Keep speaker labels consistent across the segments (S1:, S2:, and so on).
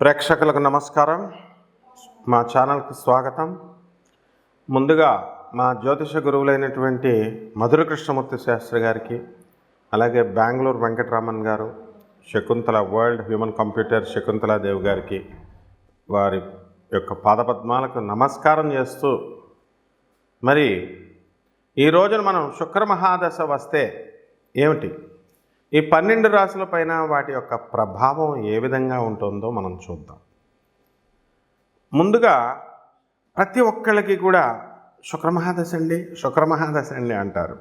S1: ప్రేక్షకులకు నమస్కారం. మా ఛానల్కు స్వాగతం. ముందుగా మా జ్యోతిష గురువులైనటువంటి మధుర కృష్ణమూర్తి శాస్త్రి గారికి అలాగే బెంగళూరు వెంకటరామన్ గారు Shakuntala world human computer Shakuntala Devi గారికి వారి యొక్క పాదపద్మాలకు నమస్కారం చేస్తూ మరి ఈ రోజున మనం శుక్ర మహాదశ వస్తే ఏమిటి? ఈ పన్నెండు రాశుల పైన వాటి యొక్క ప్రభావం ఏ విధంగా ఉంటుందో మనం చూద్దాం. ముందుగా ప్రతి ఒక్కళ్ళకి కూడా శుక్రమహాదశ అండి శుక్రమహాదశ అండి అంటారు.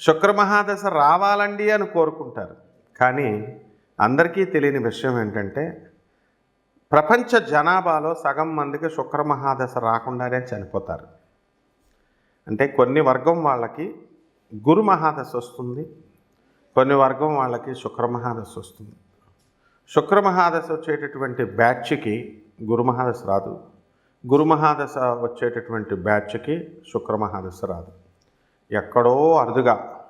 S1: శుక్రమహాదశ రావాలండి అని కోరుకుంటారు. కానీ అందరికీ తెలియని విషయం ఏంటంటే ప్రపంచ జనాభాలో సగం మందికి శుక్రమహాదశ రాకుండానే చనిపోతారు. అంటే కొన్ని వర్గం వాళ్ళకి గురు మహాదశ వస్తుంది కొన్ని వర్గం వాళ్ళకి శుక్రమహాదశ వస్తుంది. శుక్రమహాదశ వచ్చేటటువంటి బ్యాచ్కి గురుమహాదశ రాదు. గురుమహాదశ వచ్చేటటువంటి బ్యాచ్కి శుక్రమహాదశ రాదు. ఎక్కడో అరుదుగా.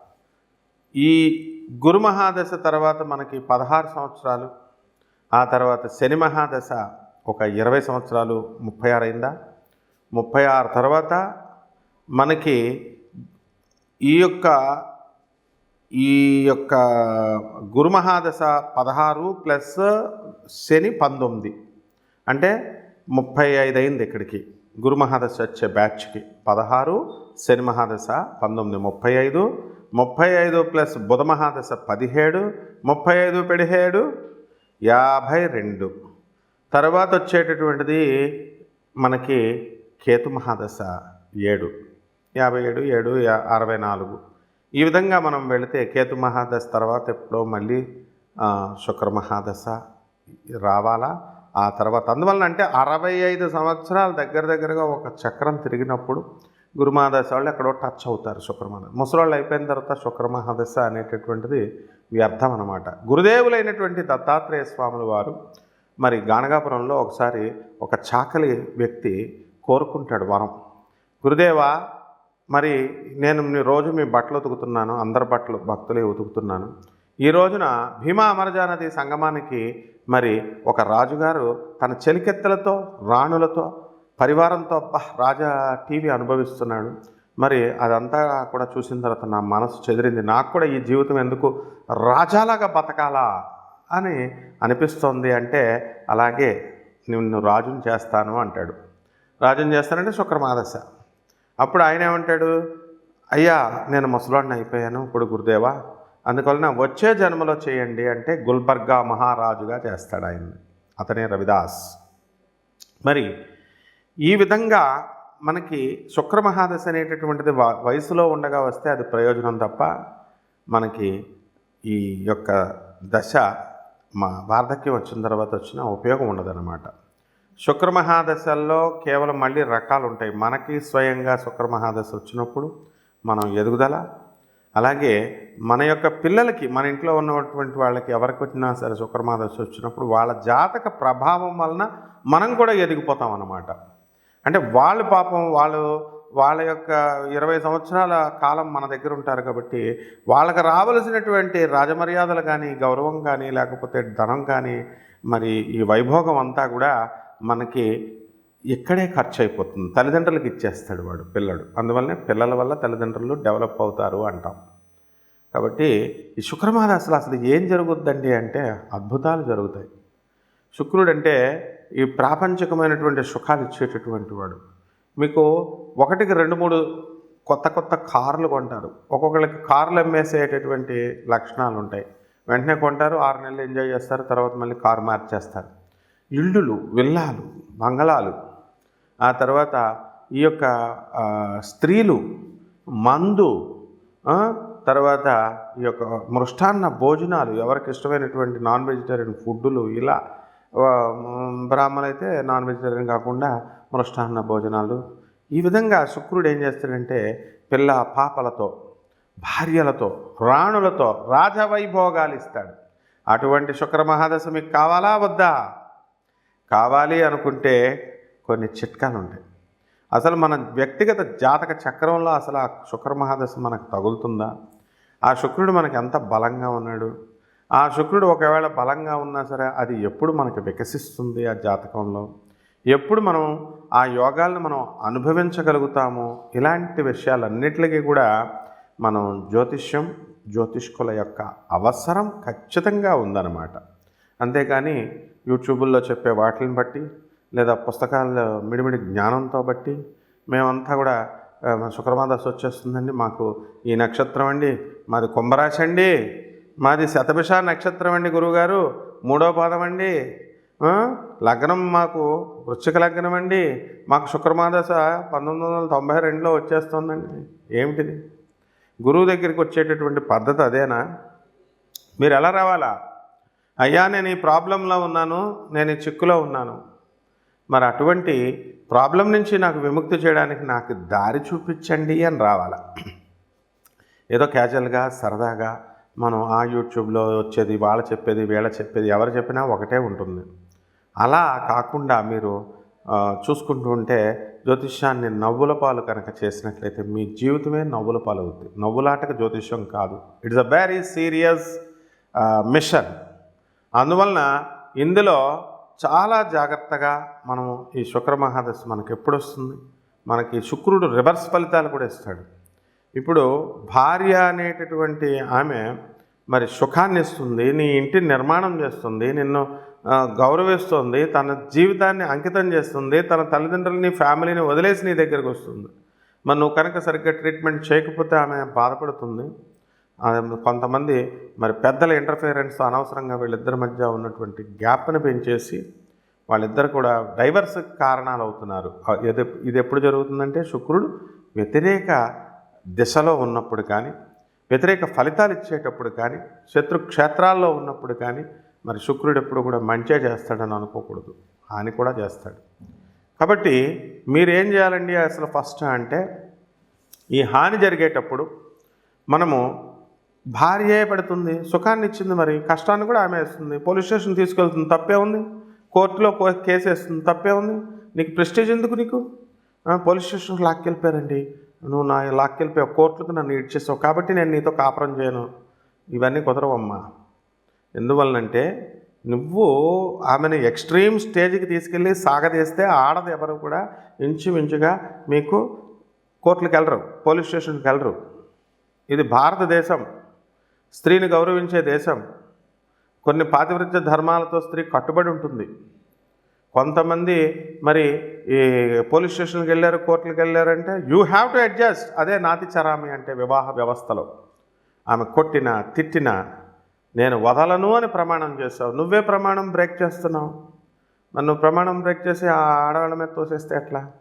S1: ఈ గురుమహాదశ తర్వాత మనకి పదహారు సంవత్సరాలు ఆ తర్వాత శని మహాదశ ఒక ఇరవై సంవత్సరాలు ముప్పై ఆరు అయిందా? ముప్పై ఆరు తర్వాత మనకి ఈ యొక్క ఈ యొక్క గురుమహాదశ పదహారు ప్లస్ శని పంతొమ్మిది. అంటే ముప్పై ఐదు అయింది ఇక్కడికి. గురుమహాదశ వచ్చే బ్యాచ్కి. పదహారు శని మహాదశ పంతొమ్మిది ముప్పై ఐదు. ముప్పై ఐదు ప్లస్ బుధ మహాదశ పదిహేడు ముప్పై ఐదు పదిహేడు యాభై రెండు. తర్వాత వచ్చేటటువంటిది మనకి కేతు మహాదశ ఏడు. యాభై ఏడు ఏడు యా- అరవై నాలుగు. ఈ విధంగా మనం వెళితే కేతు మహాదశ తర్వాత ఎప్పుడో మళ్ళీ శుక్ర మహాదశ రావాలా? ఆ తర్వాత అందువలన అంటే అరవై ఐదు సంవత్సరాల దగ్గర దగ్గరగా ఒక చక్రం తిరిగినప్పుడు గురుమహాదశ వాళ్ళు ఎక్కడో టచ్ అవుతారు శుక్రమహాదశ ముసలాళ్ళు అయిపోయిన తర్వాత శుక్రమహాదశ అనేటటువంటిది వ్యర్థం అనమాట గురుదేవులైనటువంటి దత్తాత్రేయ స్వాముల వారు మరి గానగాపురంలో ఒకసారి ఒక చాకలి వ్యక్తి కోరుకుంటాడు వరం. గురుదేవా మరి నేను రోజు మీ బట్టలు ఉతుకుతున్నాను అందరి బట్టలు భక్తులే ఉతుకుతున్నాను. ఈ రోజున భీమా అమరజా నది సంగమానికి మరి ఒక రాజుగారు తన చెలికెత్తలతో రాణులతో పరివారంతో రాజా టీవీ అనుభవిస్తున్నాడు. మరి అదంతా కూడా చూసిన తర్వాత నా మనసు చెదిరింది. నాకు కూడా ఈ జీవితం ఎందుకు రాజాలాగా బతకాలా అని అనిపిస్తోంది అంటే అలాగే నిన్ను రాజుని చేస్తాను అంటాడు. రాజుని చేస్తానంటే శుక్రమాదశ. అప్పుడు ఆయన ఏమంటాడు? అయ్యా నేను ముసలాడిని అయిపోయాను ఇప్పుడు గురుదేవా. అందువలన వచ్చే జన్మలో చేయండి అంటే గుల్బర్గా మహారాజుగా చేస్తాడు ఆయన్ని. అతనే రవిదాస్. మరి ఈ విధంగా మనకి శుక్ర మహాదశ అనేటటువంటిది వ- వయసులో ఉండగా వస్తే అది ప్రయోజనం తప్ప మనకి ఈ యొక్క దశ మా వార్ధక్యం వచ్చిన తర్వాత వచ్చిన ఉపయోగం ఉండదన్నమాట. శుక్ర మహాదశల్లో కేవలం మళ్ళీ రకాలు ఉంటాయి మనకి స్వయంగా శుక్ర మహాదశ వచ్చినప్పుడు మనం ఎదుగుదల అలాగే మన యొక్క పిల్లలకి మన ఇంట్లో ఉన్నటువంటి వాళ్ళకి ఎవరికి వచ్చినా సరే శుక్ర మహాదశ వచ్చినప్పుడు వాళ్ళ జాతక ప్రభావం వలన మనం కూడా ఎదిగిపోతాం అన్నమాట అంటే వాళ్ళు పాపం వాళ్ళు వాళ్ళ యొక్క ఇరవై సంవత్సరాల కాలం మన దగ్గర ఉంటారు కాబట్టి వాళ్ళకి రావలసినటువంటి రాజమర్యాదలు కానీ గౌరవం కానీ లేకపోతే ధనం కానీ మరి ఈ వైభోగం అంతా కూడా మనకి ఇక్కడే ఖర్చు అయిపోతుంది తల్లిదండ్రులకు ఇచ్చేస్తాడు వాడు పిల్లడు. అందువల్లనే పిల్లల వల్ల తల్లిదండ్రులు డెవలప్ అవుతారు అంటాం. కాబట్టి ఈ శుక్రమాదాసులు అసలు ఏం జరుగుద్దండి అంటే అద్భుతాలు జరుగుతాయి. శుక్రుడు అంటే ఈ ప్రాపంచికమైనటువంటి సుఖాలు ఇచ్చేటటువంటి వాడు. మీకు ఒకటికి రెండు మూడు కొత్త కొత్త కార్లు కొంటారు. ఒక్కొక్కరికి కార్లు అమ్మేసేటటువంటి లక్షణాలు ఉంటాయి వెంటనే కొంటారు ఆరు నెలలు ఎంజాయ్ చేస్తారు తర్వాత మళ్ళీ కారు మార్చేస్తారు. ఇల్లులు విల్లాలు బంగళాలు. ఆ తర్వాత ఈ యొక్క స్త్రీలు మందు తర్వాత ఈ యొక్క మృష్టాన్న భోజనాలు ఎవరికి ఇష్టమైనటువంటి నాన్ వెజిటేరియన్ ఫుడ్డులు ఇలా బ్రాహ్మణులు అయితే నాన్ వెజిటేరియన్ కాకుండా మృష్టాన్న భోజనాలు. ఈ విధంగా శుక్రుడు ఏం చేస్తాడంటే పిల్ల పాపలతో భార్యలతో రాణులతో రాజవైభోగాలు ఇస్తాడు. అటువంటి శుక్ర మహాదశ మీకు కావాలా వద్దా? కావాలి అనుకుంటే కొన్ని చిట్కాలు ఉంటాయి. అసలు మన వ్యక్తిగత జాతక చక్రంలో అసలు ఆ శుక్ర మహాదశ మనకు తగులుతుందా? ఆ శుక్రుడు మనకి ఎంత బలంగా ఉన్నాడు? ఆ శుక్రుడు ఒకవేళ బలంగా ఉన్నా సరే అది ఎప్పుడు మనకి వికసిస్తుంది ఆ జాతకంలో? ఎప్పుడు మనం ఆ యోగాలను మనం అనుభవించగలుగుతాము? ఇలాంటి విషయాలన్నిటికీ కూడా మనం జ్యోతిష్యం జ్యోతిష్కుల యొక్క అవసరం ఖచ్చితంగా ఉందన్నమాట. అంతేకాని యూట్యూబుల్లో చెప్పే వాటిని బట్టి లేదా పుస్తకాల్లో మిడిమిడి జ్ఞానంతో బట్టి మేమంతా కూడా ఆ, వచ్చేస్తుందండి. మాకు ఈ నక్షత్రం అండి మాది కుంభరాశి అండి మాది శతభిష నక్షత్రం అండి గురువుగారు మూడో పాదం అండి. లగ్నం మాకు వృశ్చిక లగ్నం అండి. మాకు శుక్రమాదశ పంతొమ్మిది వందల తొంభై రెండులో వచ్చేస్తుందండి. ఏమిటిది? గురువు దగ్గరికి వచ్చేటటువంటి పద్ధతి అదేనా? మీరు ఎలా రావాలా? అయ్యా నేను ఈ ప్రాబ్లంలో ఉన్నాను నేను ఈ చిక్కులో ఉన్నాను. మరి అటువంటి ప్రాబ్లం నుంచి నాకు విముక్తి చేయడానికి నాకు దారి చూపించండి అని రావాల. ఏదో క్యాజువల్గా సరదాగా మనం ఆ యూట్యూబ్లో వచ్చేది వాళ్ళ చెప్పేది వీళ్ళ చెప్పేది ఎవరు చెప్పినా ఒకటే ఉంటుంది. అలా కాకుండా మీరు చూసుకుంటూ ఉంటే జ్యోతిష్యాన్ని నవ్వుల పాలు కనుక చేసినట్లయితే మీ జీవితమే నవ్వుల పాలు అవుతుంది నవ్వులాటక జ్యోతిష్యం కాదు. It's a very serious mission అందువలన ఇందులో చాలా జాగ్రత్తగా మనము ఈ శుక్ర మహాదశ మనకి ఎప్పుడు వస్తుంది మనకి శుక్రుడు రివర్స్ ఫలితాలు కూడా ఇస్తాడు. ఇప్పుడు భార్య అనేటటువంటి ఆమె మరి సుఖాన్ని ఇస్తుంది నీ ఇంటిని నిర్మాణం చేస్తుంది నిన్ను గౌరవిస్తుంది తన జీవితాన్ని అంకితం చేస్తుంది తన తల్లిదండ్రులని ఫ్యామిలీని వదిలేసి నీ దగ్గరికి వస్తుంది. మరి నువ్వు కనుక సరిగ్గా ట్రీట్మెంట్ చేయకపోతే ఆమె బాధపడుతుంది. కొంతమంది మరి పెద్దల ఇంటర్ఫియరెన్స్ అనవసరంగా వీళ్ళిద్దరి మధ్య ఉన్నటువంటి గ్యాప్ని పెంచేసి వాళ్ళిద్దరు కూడా డైవర్స్ కారణాలు అవుతున్నారు. ఇది ఇది ఎప్పుడు జరుగుతుందంటే శుక్రుడు వ్యతిరేక దిశలో ఉన్నప్పుడు కానీ వ్యతిరేక ఫలితాలు ఇచ్చేటప్పుడు కానీ శత్రు క్షేత్రాల్లో ఉన్నప్పుడు కానీ మరి శుక్రుడు ఎప్పుడు కూడా మంచే చేస్తాడని అనుకోకూడదు. హాని కూడా చేస్తాడు. కాబట్టి మీరు ఏం చేయాలండి అసలు ఫస్ట్ అంటే ఈ హాని జరిగేటప్పుడు మనము భార్యే పెడుతుంది సుఖాన్ని ఇచ్చింది మరి కష్టాన్ని కూడా ఆమె వేస్తుంది. పోలీస్ స్టేషన్ తీసుకెళ్తుంది తప్పే ఉంది. కోర్టులో కేసు వేస్తుంది తప్పే ఉంది. నీకు ప్రెస్టేజ్ ఎందుకు నీకు? పోలీస్ స్టేషన్కి లాక్కెళ్ళిపోయారండి. నువ్వు నా లాక్కెళ్ళిపోయావు కోర్టులకు నన్ను ఇడ్చేసావు కాబట్టి నేను నీతో కాపురం చేయను. ఇవన్నీ కుదరవమ్మా. ఎందువలనంటే నువ్వు ఆమెను ఎక్స్ట్రీమ్ స్టేజ్కి తీసుకెళ్ళి సాగదీస్తే ఆడది ఎవరు కూడా ఇంచుమించుగా మీకు కోర్టులకు వెళ్ళరు పోలీస్ స్టేషన్కి వెళ్ళరు ఇది భారతదేశం. స్త్రీని గౌరవించే దేశం. కొన్ని పాతివృత్య ధర్మాలతో స్త్రీ కట్టుబడి ఉంటుంది. కొంతమంది మరి ఈ పోలీస్ స్టేషన్కి వెళ్ళారు కోర్టులకు వెళ్ళారంటే యూ హ్యావ్ టు అడ్జస్ట్. అదే నాతి చరామి అంటే వివాహ వ్యవస్థలో. ఆమె కొట్టిన తిట్టిన నేను వదలను అని ప్రమాణం చేస్తావు నువ్వే ప్రమాణం బ్రేక్ చేస్తున్నావు. నన్ను ప్రమాణం బ్రేక్ చేసి ఆ ఆడవాళ్ళ మీద తోసేస్తే ఎట్లా?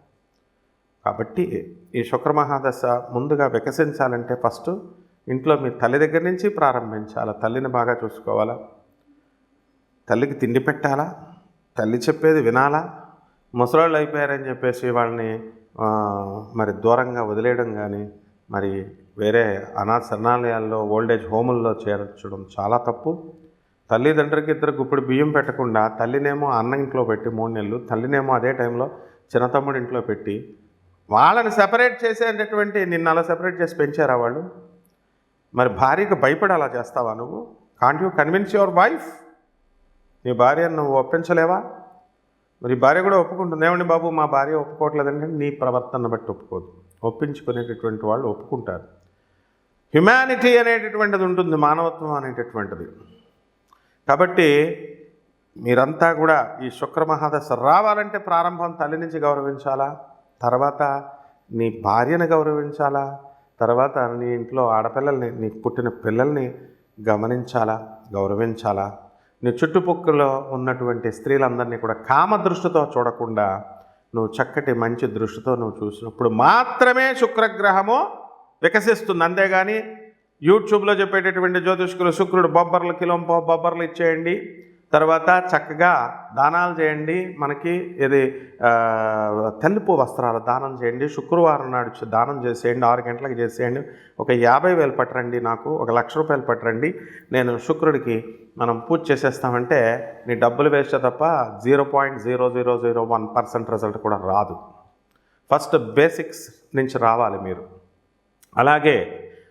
S1: కాబట్టి ఈ శుక్రమహాదశ ముందుగా వికసించాలంటే ఫస్ట్ ఇంట్లో మీ తల్లి దగ్గర నుంచి ప్రారంభించాలా? తల్లిని బాగా చూసుకోవాలా? తల్లికి తిండి పెట్టాలా? తల్లి చెప్పేది వినాలా? ముసలాళ్ళు అయిపోయారని చెప్పేసి వాళ్ళని మరి దూరంగా వదిలేయడం కానీ మరి వేరే అనాథ శరణాలయాల్లో ఓల్డేజ్ హోముల్లో చేర్చడం చాలా తప్పు. తల్లిదండ్రులకి ఇద్దరు గుప్పుడు బియ్యం పెట్టకుండా తల్లినేమో అన్న ఇంట్లో పెట్టి మూడు నెలలు తల్లినేమో అదే టైంలో చిన్నతమ్ముడి ఇంట్లో పెట్టి వాళ్ళని సెపరేట్ చేసేటటువంటి నిన్న అలా సెపరేట్ చేసి పెంచారా వాళ్ళు? మరి భార్యకు భయపడి అలా చేస్తావా నువ్వు? Can't you convince your wife నీ భార్యను నువ్వు ఒప్పించలేవా? మరి భార్య కూడా ఒప్పుకుంటుంది. ఏమండి బాబు మా భార్య ఒప్పుకోవట్లేదంటే నీ ప్రవర్తన బట్టి ఒప్పుకోదు. ఒప్పించుకునేటటువంటి వాళ్ళు ఒప్పుకుంటారు. హ్యుమానిటీ అనేటటువంటిది ఉంటుంది మానవత్వం అనేటటువంటిది. కాబట్టి మీరంతా కూడా ఈ శుక్రమహాదశ రావాలంటే ప్రారంభం తల్లి నుంచి గౌరవించాలా? తర్వాత నీ భార్యను గౌరవించాలా? తర్వాత నీ ఇంట్లో ఆడపిల్లల్ని నీకు పుట్టిన పిల్లల్ని గమనించాలా గౌరవించాలా? నీ చుట్టుపక్కల ఉన్నటువంటి స్త్రీలందరినీ కూడా కామ దృష్టితో చూడకుండా నువ్వు చక్కటి మంచి దృష్టితో నువ్వు చూసినప్పుడు మాత్రమే శుక్రగ్రహము వికసిస్తుంది. అంతేగాని యూట్యూబ్లో చెప్పేటటువంటి జ్యోతిష్కులు శుక్రుడు బొబ్బర్లు కిలోంపో బొబ్బర్లు ఇచ్చేయండి. తర్వాత చక్కగా దానాలు చేయండి. మనకి ఇది ఆ, తెలుపు వస్త్రాలు దానం చేయండి. శుక్రవారం నాడు దానం చేసేయండి. ఆరు గంటలకు చేసేయండి. ఒక యాభై వేలు పట్టరండి నాకు. ఒక లక్ష రూపాయలు పట్టరండి. నేను శుక్రుడికి మనం పూజ చేసేస్తామంటే నీ డబ్బులు వేస్తే తప్ప zero point zero zero zero one percent result కూడా రాదు. ఫస్ట్ బేసిక్స్ నుంచి రావాలి మీరు. అలాగే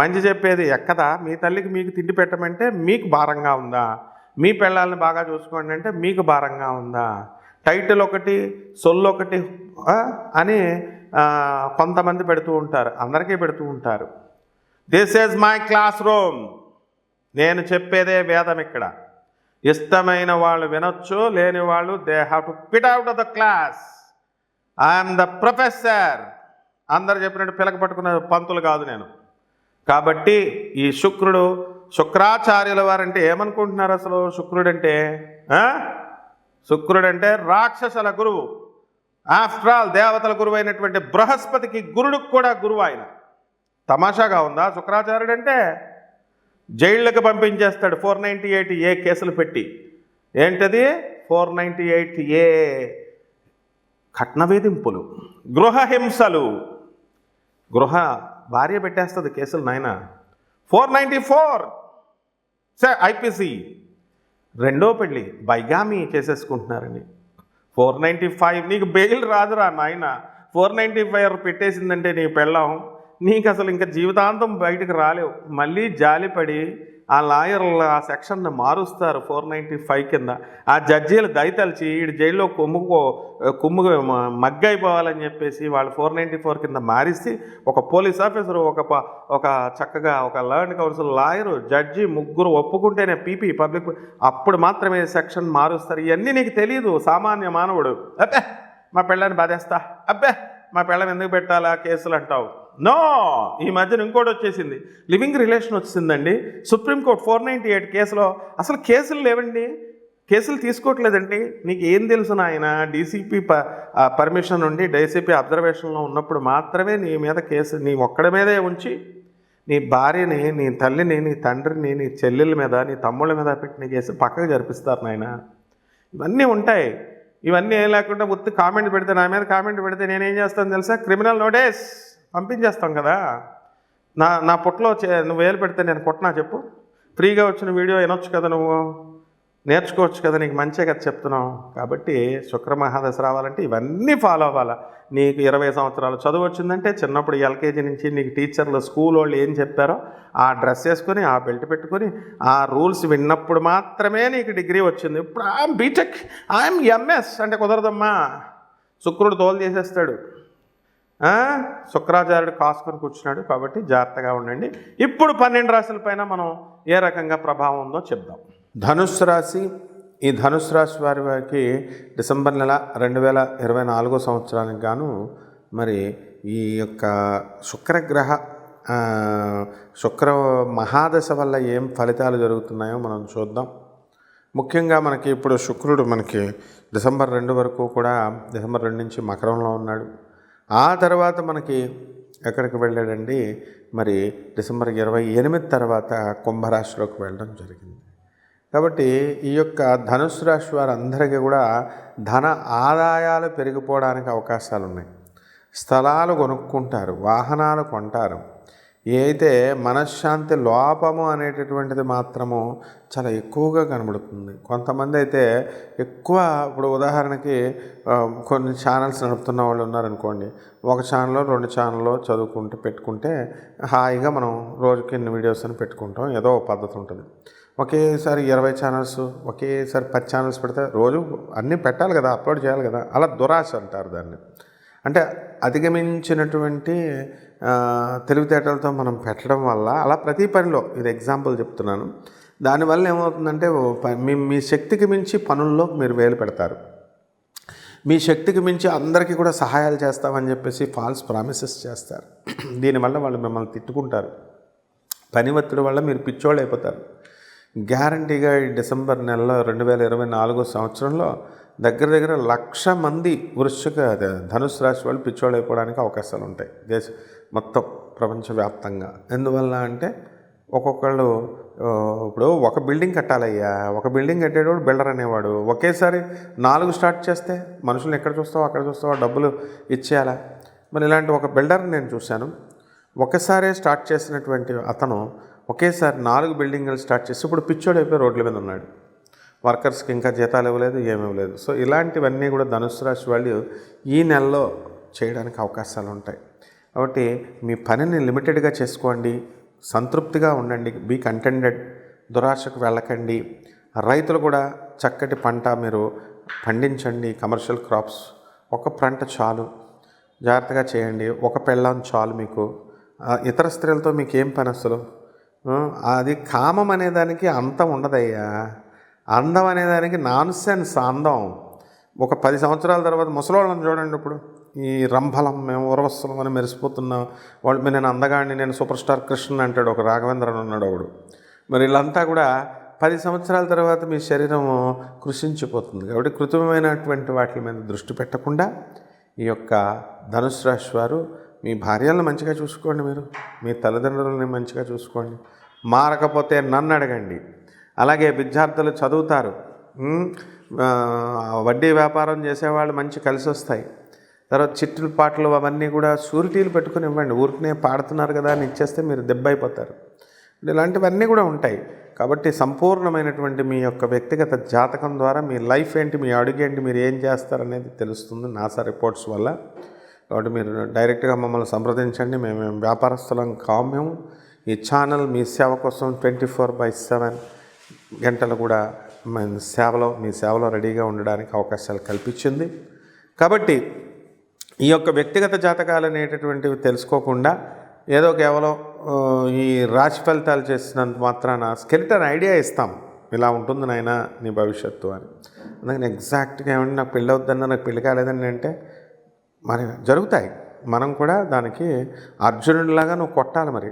S1: మంచి చెప్పేది ఎక్కదా? మీ తల్లికి మీకు తిండి పెట్టమంటే మీకు భారంగా ఉందా? మీ పిల్లల్ని బాగా చూసుకోండి అంటే మీకు భారంగా ఉందా? టైటిల్ ఒకటి సొల్లు ఒకటి అని కొంతమంది పెడుతూ ఉంటారు. అందరికీ పెడుతూ ఉంటారు. This is my classroom నేను చెప్పేదే వేదం ఇక్కడ. ఇష్టమైన వాళ్ళు వినొచ్చు లేని వాళ్ళు they have to get out of the class I'm the professor అందరు చెప్పినట్టు పిలక పట్టుకున్న పంతులు కాదు నేను. కాబట్టి ఈ శుక్రుడు శుక్రాచార్యుల వారంటే ఏమనుకుంటున్నారు అసలు? శుక్రుడు అంటే శుక్రుడు అంటే రాక్షసుల గురువు. ఆఫ్టర్ ఆల్ దేవతల గురువు అయినటువంటి బృహస్పతికి గురుడికి కూడా గురువు ఆయన. తమాషాగా ఉందా? శుక్రాచార్యుడు అంటే జైళ్ళకి పంపించేస్తాడు ఫోర్ నైంటీ ఎయిట్ ఏ కేసులు పెట్టి. ఏంటది? ఫోర్ నైంటీ ఎయిట్ ఏ కట్న వేధింపులు గృహహింసలు. గృహ భార్య పెట్టేస్తుంది కేసులు నాయన. Four ninety four. Sir IPC రెండో పెళ్ళి బైగామి చేసేసుకుంటున్నారని ఫోర్ నైంటీ ఫైవ్. నీకు బెయిల్ రాదురా నాయన. ఫోర్ నైంటీ ఫైవ్ పెట్టేసిందంటే నీ పెళ్ళం. నీకు అసలు ఇంకా జీవితాంతం బయటకు రాలేవు. మళ్ళీ జాలిపడి ఆ లాయర్లు ఆ సెక్షన్ని మారుస్తారు ఫోర్ నైంటీ ఫైవ్ కింద. ఆ జడ్జీలు దయతలిచి ఈడు జైల్లో కొమ్ముకో కొమ్ము మగ్గైపోవాలని చెప్పేసి వాళ్ళు ఫోర్ నైంటీ ఫోర్ కింద మారిస్తే ఒక పోలీస్ ఆఫీసర్ ఒక ప- ఒక చక్కగా ఒక లర్న్ కౌన్సిల్ లాయరు జడ్జి ముగ్గురు ఒప్పుకుంటేనే పీపీ పబ్లిక్ అప్పుడు మాత్రమే సెక్షన్ మారుస్తారు. ఇవన్నీ నీకు తెలియదు సామాన్య మానవుడు. అబ్బే మా పిల్లని బాధేస్తా. అబ్బే మా పిల్లని ఎందుకు పెట్టాలా కేసులు అంటావు? నో! ఈ మధ్యన ఇంకోటి వచ్చేసింది. లివింగ్ రిలేషన్ వచ్చిందండి. Supreme court four ninety eight కేసులో అసలు కేసులు లేవండి. కేసులు తీసుకోవట్లేదండి. నీకు ఏం తెలుసు నాయన? డీసీపీ ప పర్మిషన్ నుండి డీసీపీ అబ్జర్వేషన్లో ఉన్నప్పుడు మాత్రమే నీ మీద కేసు నీ ఒక్కడి మీదే ఉంచి నీ భార్యని నీ తల్లిని నీ తండ్రిని నీ చెల్లెల మీద నీ తమ్ముళ్ళ మీద పెట్టిన కేసు పక్కకు జరిపిస్తారు నాయన. ఇవన్నీ ఉంటాయి. ఇవన్నీ ఏం లేకుండా ఉత్తి కామెంట్ పెడితే నా మీద కామెంట్ పెడితే నేనేం చేస్తాను తెలుసా? Criminal notice! పంపించేస్తాం కదా. నా నా పుట్టలో చే- నువ్వు వేలు పెడితే నేను కొట్టనా చెప్పు. ఫ్రీగా వచ్చిన వీడియో వినొచ్చు కదా నువ్వు. నేర్చుకోవచ్చు కదా నీకు మంచిగా కదా చెప్తున్నావు. కాబట్టి శుక్ర మహాదశ రావాలంటే ఇవన్నీ ఫాలో అవ్వాలా. నీకు ఇరవై సంవత్సరాలు చదువు వచ్చిందంటే చిన్నప్పుడు ఎల్కేజీ నుంచి నీకు టీచర్లు స్కూల్ వాళ్ళు ఏం చెప్పారో ఆ డ్రెస్ వేసుకొని ఆ బెల్ట్ పెట్టుకొని ఆ రూల్స్ విన్నప్పుడు మాత్రమే నీకు డిగ్రీ వచ్చింది. ఇప్పుడు ఐఎమ్ బీటెక్ ఐఎమ్ ఎంఎస్ అంటే కుదరదమ్మా. శుక్రుడు తోలు చేసేస్తాడు శుక్రాచార్యుడు కాసుకొని కూర్చున్నాడు కాబట్టి జాగ్రత్తగా ఉండండి. ఇప్పుడు పన్నెండు రాశుల పైన మనం ఏ రకంగా ప్రభావం ఉందో చెప్దాం. ధనుస్సు రాశి ఈ ధనుస్సు రాశి వారి వారికి డిసెంబర్ నెల రెండు వేల ఇరవై నాలుగో సంవత్సరానికి గాను మరి ఈ యొక్క శుక్రగ్రహ శుక్ర మహాదశ వల్ల ఏం ఫలితాలు జరుగుతున్నాయో మనం చూద్దాం. ముఖ్యంగా మనకి ఇప్పుడు శుక్రుడు మనకి డిసెంబర్ రెండు వరకు కూడా డిసెంబర్ రెండు నుంచి మకరంలో ఉన్నాడు. ఆ తర్వాత మనకి ఎక్కడికి వెళ్ళాడండి? మరి డిసెంబర్ ఇరవై ఎనిమిది తర్వాత కుంభరాశిలోకి వెళ్ళడం జరిగింది. కాబట్టి ఈ యొక్క ధనుసు రాశి వారందరికీ కూడా ధన ఆదాయాలు పెరిగిపోవడానికి అవకాశాలు ఉన్నాయి స్థలాలు కొనుక్కుంటారు వాహనాలు కొంటారు. అయితే మనశ్శాంతి లోపము అనేటటువంటిది మాత్రము చాలా ఎక్కువగా కనబడుతుంది. కొంతమంది అయితే ఎక్కువ ఇప్పుడు ఉదాహరణకి కొన్ని ఛానల్స్ నడుపుతున్న వాళ్ళు ఉన్నారనుకోండి. ఒక ఛానల్లో రెండు ఛానల్లో చదువుకుంటూ పెట్టుకుంటే హాయిగా మనం రోజుకి ఎన్ని వీడియోస్ అని పెట్టుకుంటాం. ఏదో ఒక పద్ధతి ఉంటుంది. ఒకేసారి ఇరవై ఛానల్స్ ఒకేసారి పది ఛానల్స్ పెడితే రోజు అన్నీ పెట్టాలి కదా అప్లోడ్ చేయాలి కదా అలా దురాశ అంటారు దాన్ని. అంటే అధిగమించినటువంటి తెలివితేటలతో మనం పెట్టడం వల్ల అలా ప్రతి పనిలో ఇది ఎగ్జాంపుల్ చెప్తున్నాను. దానివల్ల ఏమవుతుందంటే మీ మీ శక్తికి మించి పనుల్లో మీరు వేలు పెడతారు. మీ శక్తికి మించి అందరికీ కూడా సహాయాలు చేస్తామని చెప్పేసి ఫాల్స్ ప్రామిసెస్ చేస్తారు. దీనివల్ల వాళ్ళు మిమ్మల్ని తిట్టుకుంటారు. పని ఒత్తిడి వల్ల మీరు పిచ్చోళ్ళు అయిపోతారు. గ్యారంటీగా ఈ డిసెంబర్ నెలలో రెండు వేల ఇరవై నాలుగో సంవత్సరంలో దగ్గర దగ్గర లక్ష మంది వృశ్చిక ధనుసు రాశి వాళ్ళు పిచ్చోళ్ళు అయిపోవడానికి అవకాశాలు ఉంటాయి దేశ మొత్తం ప్రపంచవ్యాప్తంగా. ఎందువల్ల అంటే ఒక్కొక్కళ్ళు ఇప్పుడు ఒక బిల్డింగ్ కట్టాలయ్యా ఒక బిల్డింగ్ కట్టేటోడు బిల్డర్ అనేవాడు. ఒకేసారి నాలుగు స్టార్ట్ చేస్తే మనుషులు ఎక్కడ చూస్తావో అక్కడ చూస్తావో డబ్బులు ఇచ్చేయాలా? మరి ఇలాంటి ఒక బిల్డర్ నేను చూశాను. ఒకసారే స్టార్ట్ చేసినటువంటి అతను ఒకేసారి నాలుగు బిల్డింగ్లు స్టార్ట్ చేసి ఇప్పుడు పిచ్చోడు అయిపోయి రోడ్ల మీద ఉన్నాడు. వర్కర్స్కి ఇంకా జీతాలు ఇవ్వలేదు ఏమీ ఇవ్వలేదు. సో ఇలాంటివన్నీ కూడా ధనుసు రాశి వాళ్ళు ఈ నెలలో చేయడానికి అవకాశాలు ఉంటాయి కాబట్టి మీ పనిని లిమిటెడ్గా చేసుకోండి సంతృప్తిగా ఉండండి బీ కంటెండెడ్ దురాశకు వెళ్ళకండి. రైతులు కూడా చక్కటి పంట మీరు పండించండి కమర్షియల్ క్రాప్స్ ఒక పంట చాలు. జాగ్రత్తగా చేయండి. ఒక పెళ్ళం చాలు మీకు. ఇతర స్త్రీలతో మీకు ఏం పని అసలు? అది కామం అనేదానికి అంతం ఉండదయ్యా. అందం అనేదానికి నాన్ సెన్స్ అందం. ఒక పది సంవత్సరాల తర్వాత ముసలోళ్ళని చూడండి ఇప్పుడు. ఈ రంభలం మేము ఉరవస్సులం అని మెరిసిపోతున్నాం వాళ్ళు నేను అందగాడిని నేను సూపర్ స్టార్ కృష్ణ అంటాడు ఒక రాఘవేంద్రన్ ఉన్నాడు ఒకడు మరి వీళ్ళంతా కూడా పది సంవత్సరాల తర్వాత మీ శరీరం కృషించిపోతుంది. కాబట్టి కృత్రిమమైనటువంటి వాటి మీద దృష్టి పెట్టకుండా ఈ యొక్క ధనుసు రాశి వారు మీ భార్యలను మంచిగా చూసుకోండి మీరు మీ తల్లిదండ్రులని మంచిగా చూసుకోండి. మారకపోతే నన్ను అడగండి. అలాగే విద్యార్థులు చదువుతారు. వడ్డీ వ్యాపారం చేసేవాళ్ళు మంచి కలిసి వస్తాయి తర్వాత చిట్టులు పాటలు అవన్నీ కూడా సూరిటీలు పెట్టుకుని ఇవ్వండి. ఊరికనే పాడుతున్నారు కదా అని ఇచ్చేస్తే మీరు దెబ్బ అయిపోతారు ఇలాంటివన్నీ కూడా ఉంటాయి. కాబట్టి సంపూర్ణమైనటువంటి మీ యొక్క వ్యక్తిగత జాతకం ద్వారా మీ లైఫ్ ఏంటి మీ అడుగు ఏంటి మీరు ఏం చేస్తారనేది తెలుస్తుంది నాసా రిపోర్ట్స్ వల్ల. కాబట్టి మీరు డైరెక్ట్గా మమ్మల్ని సంప్రదించండి. మేము వ్యాపారస్తులం కామ్యం. ఈ ఛానల్ మీ సేవ కోసం ట్వంటీ ఫోర్ బై సెవెన్ గంటలు కూడా మేము సేవలో మీ సేవలో రెడీగా ఉండడానికి అవకాశాలు కల్పించింది. కాబట్టి ఈ యొక్క వ్యక్తిగత జాతకాలు అనేటటువంటివి తెలుసుకోకుండా ఏదో కేవలం ఈ రాశి ఫలితాలు చేసినంత మాత్రాన స్కెలిటన్ ఐడియా ఇస్తాం. ఇలా ఉంటుంది నాయన నీ భవిష్యత్తు అని. అందుకని ఎగ్జాక్ట్గా ఏమంటే నాకు పెళ్ళి అవుతుందన్న నాకు పెళ్ళి కాలేదని అంటే మరి జరుగుతాయి. మనం కూడా దానికి అర్జునుడిలాగా నువ్వు కొట్టాలి మరి.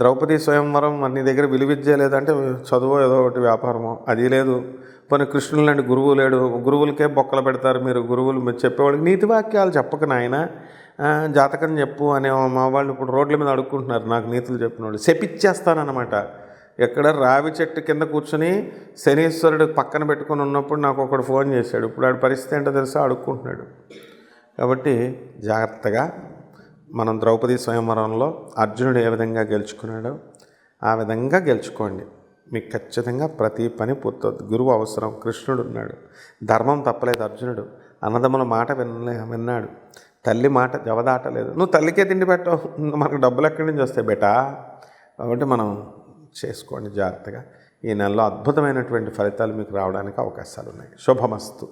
S1: ద్రౌపది స్వయంవరం అన్ని నీ దగ్గర విలువిద్య లేదంటే చదువు ఏదో ఒకటి వ్యాపారమో అది లేదు. పోనీ కృష్ణుడు లాంటి గురువు లేడు. గురువులకే బొక్కలు పెడతారు మీరు. గురువులు మీరు చెప్పేవాళ్ళకి నీతి వాక్యాలు చెప్పక నాయన. జాతకం చెప్పు అనే మా వాళ్ళు ఇప్పుడు రోడ్ల మీద అడుక్కుంటున్నారు. నాకు నీతులు చెప్పిన వాళ్ళు. శపిచ్చేస్తానన్నమాట ఎక్కడ రావి చెట్టు కింద కూర్చొని శనీశ్వరుడు పక్కన పెట్టుకొని ఉన్నప్పుడు నాకు ఒకడు ఫోన్ చేశాడు. ఇప్పుడు ఆడి పరిస్థితి ఏంటో తెలుసా? అడుక్కుంటున్నాడు. కాబట్టి జాగ్రత్తగా మనం ద్రౌపది స్వయంవరంలో అర్జునుడు ఏ విధంగా గెలుచుకున్నాడో ఆ విధంగా గెలుచుకోండి. మీకు ఖచ్చితంగా ప్రతి పని పూర్తవుతుంది. గురువు అవసరం కృష్ణుడు ఉన్నాడు. ధర్మం తప్పలేదు అర్జునుడు. అన్నదమ్ముల మాట వినలే విన్నాడు. తల్లి మాట జవదాటలేదు. నువ్వు తల్లికే తిండి పెట్టవు. మనకు డబ్బులు ఎక్కడి నుంచి వస్తాయి బేటా? కాబట్టి మనం చేసుకోండి జాగ్రత్తగా. ఈ నెలలో అద్భుతమైనటువంటి ఫలితాలు మీకు రావడానికి అవకాశాలు ఉన్నాయి శుభమస్తు.